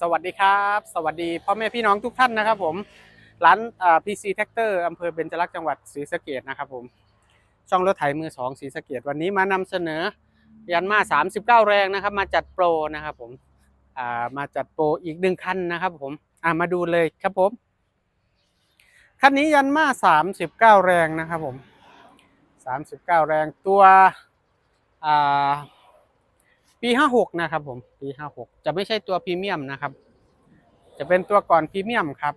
สวัสดีครับ สวัสดีพ่อแม่พี่น้องทุกท่านนะครับผมร้านอ่าพีซีแท็กเตอร์อำเภอเบญจรักษ์จังหวัดศรีสะเกดนะครับผมช่องรถไถมือสองศรีสะเกดวันนี้มานำเสนอยันมา 39 แรงนะครับ มาจัดโปรนะครับผมอ่ามาจัดโปรอีกหนึ่งคันนะครับผมอ่ามาดูเลยครับผมคันนี้ยันมา 39 แรงนะครับผม 39 แรงตัวอ่า ปีห้าหกนะครับผมปีห้าหกจะไม่ใช่ตัวพรีเมียมนะครับ จะเป็นตัวก่อนพรีเมียมครับ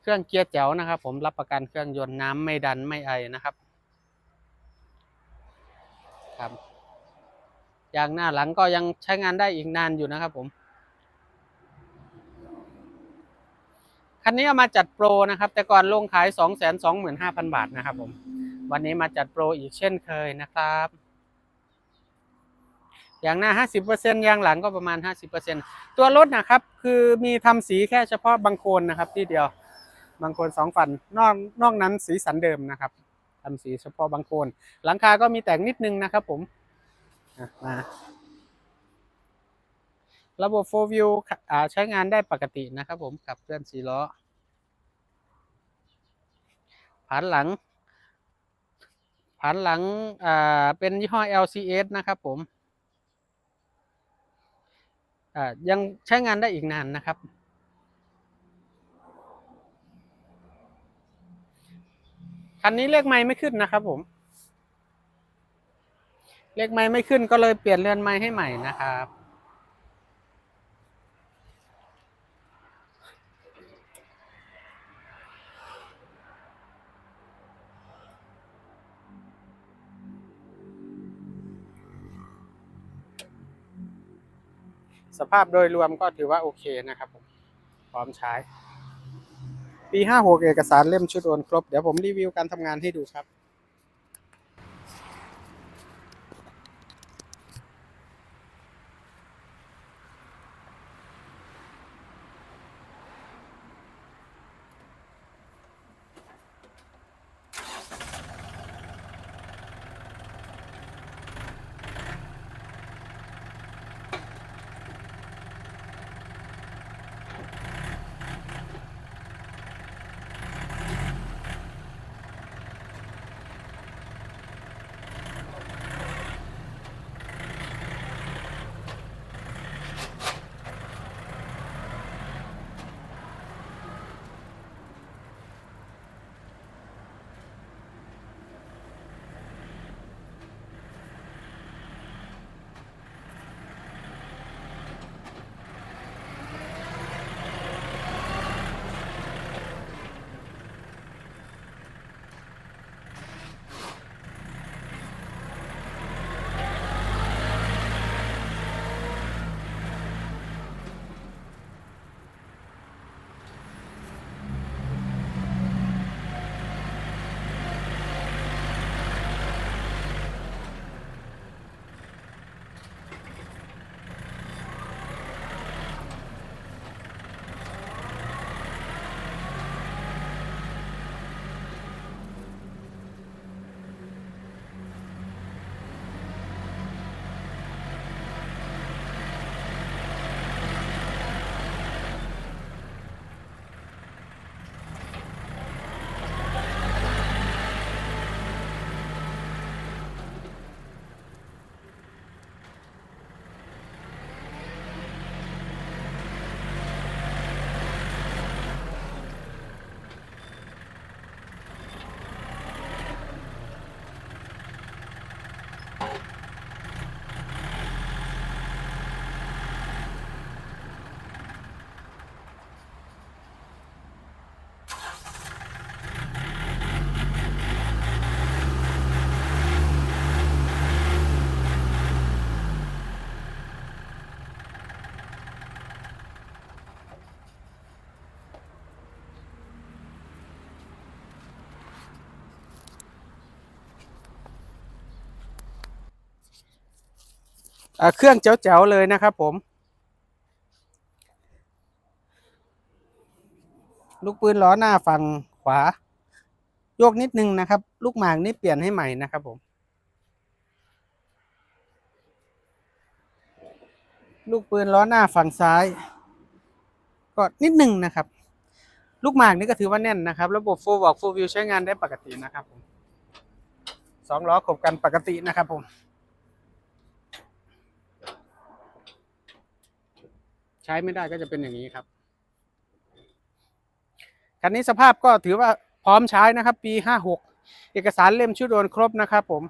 เครื่องเกียร์แจ๋วนะครับ ผมรับประกันเครื่องยนต์น้ำไม่ดันไม่ไอนะครับ ครับยางหน้าหลังก็ยังใช้งานได้อีกนานอยู่นะครับผมคันนี้เอามาจัดโปรนะครับ แต่ก่อนลงขาย 2 2 5 0 0 0 บาทนะครับผม วันนี้มาจัดโปรอีกเช่นเคยนะครับ ยางหน้า 50%ยางหลังก็ประมาณ 50%ตัวรถนะครับ คือมีทำสีแค่เฉพาะบางโคนนะครับ ที่เดียวบางโคนสองฝันนอกนอกนั้นสีสันเดิมนะครับทำสีเฉพาะบางโคน หลังคาก็มีแต่งนิดนึงนะครับผมมาระบบ4 view อ่าใช้งานได้ปกตินะครับผมขับเคลื่อนสี่ล้อผานหลังผานหลังเป็นยี่ห้อ LCS นะครับผม ยังใช้งานได้อีกนานนะครับ คันนี้เลขไม้ไม่ขึ้นนะครับผม เลขไม้ไม่ขึ้นก็เลยเปลี่ยนเรือนไม้ให้ใหม่นะครับ สภาพโดยรวมก็ถือว่าโอเคนะครับผมพร้อมใช้ ปี 56 เอกสารเล่มชุดโอนครบ เดี๋ยวผมรีวิวการทำงานให้ดูครับ เครื่องเจ๋วๆเลยนะครับผม ลูกปืนล้อหน้าฝั่งขวา โยกนิดนึงนะครับ ลูกหมากนี่เปลี่ยนให้ใหม่นะครับผม ลูกปืนล้อหน้าฝั่งซ้าย ก็นิดหนึ่งนะครับ ลูกหมากนี่ก็ถือว่าแน่นนะครับ ระบบโฟล์บอกโฟวิวใช้งานได้ปกตินะครับผมสองล้อขบกันปกตินะครับผม ช้ไม่ได้ก็จะเป็นอย่างนี้ครับ คันนี้สภาพก็ถือว่าพร้อมใช้นะครับ ปี 56 เอกสารเล่มชื่อโดนครบนะครับผม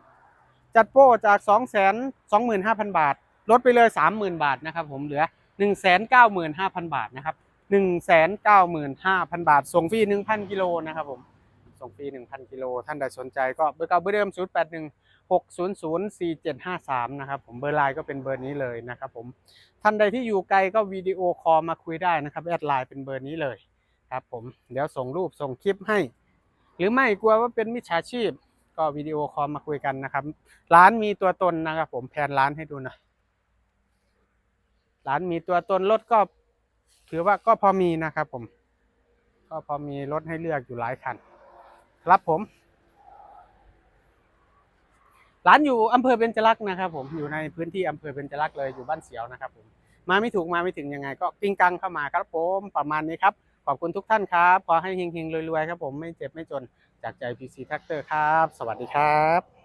จัดโป้จาก 2 2 5 0 0 0 บาท ลดไปเลย 30,000 บาทนะครับผมเหลือ 195,000 บาทนะครับ 195,000 บาท ส่งฟรี 1,000 กิโลนะครับผมส่งฟรี 1,000 กิโล ท่านใดสนใจก็เบอร์เก่าเบอร์เดิม 081 600 4753 นะครับผมเบอร์ไลน์ก็เป็นเบอร์นี้เลยนะครับผมท่านใดที่อยู่ไกลก็วิดีโอคอลมาคุยได้นะครับแอดไลน์เป็นเบอร์นี้เลยครับผมเดี๋ยวส่งรูปส่งคลิปให้ หรือไม่กลัวว่าเป็นมิจฉาชีพ ก็วิดีโอคอลมาคุยกันนะครับ ร้านมีตัวตนนะครับผมแผนร้านให้ดูหนะร้านมีตัวตนรถก็ถือว่าก็พอมีนะครับผม ก็พอมีรถให้เลือกอยู่หลายคัน ครับผม ร้านอยู่อำเภอเบญจลักษ์นะครับผมอยู่ในพื้นที่อำเภอเบญจลักษ์เลยอยู่บ้านเสียวนะครับผมมาไม่ถูกมาไม่ถึงยังไง ก็กิ้งกังเข้ามาครับผมประมาณนี้ครับขอบคุณทุกท่านครับ ขอให้เฮงๆรวยๆครับผมไม่เจ็บไม่จนจากใจพีซีแท็กเตอร์ครับ สวัสดีครับ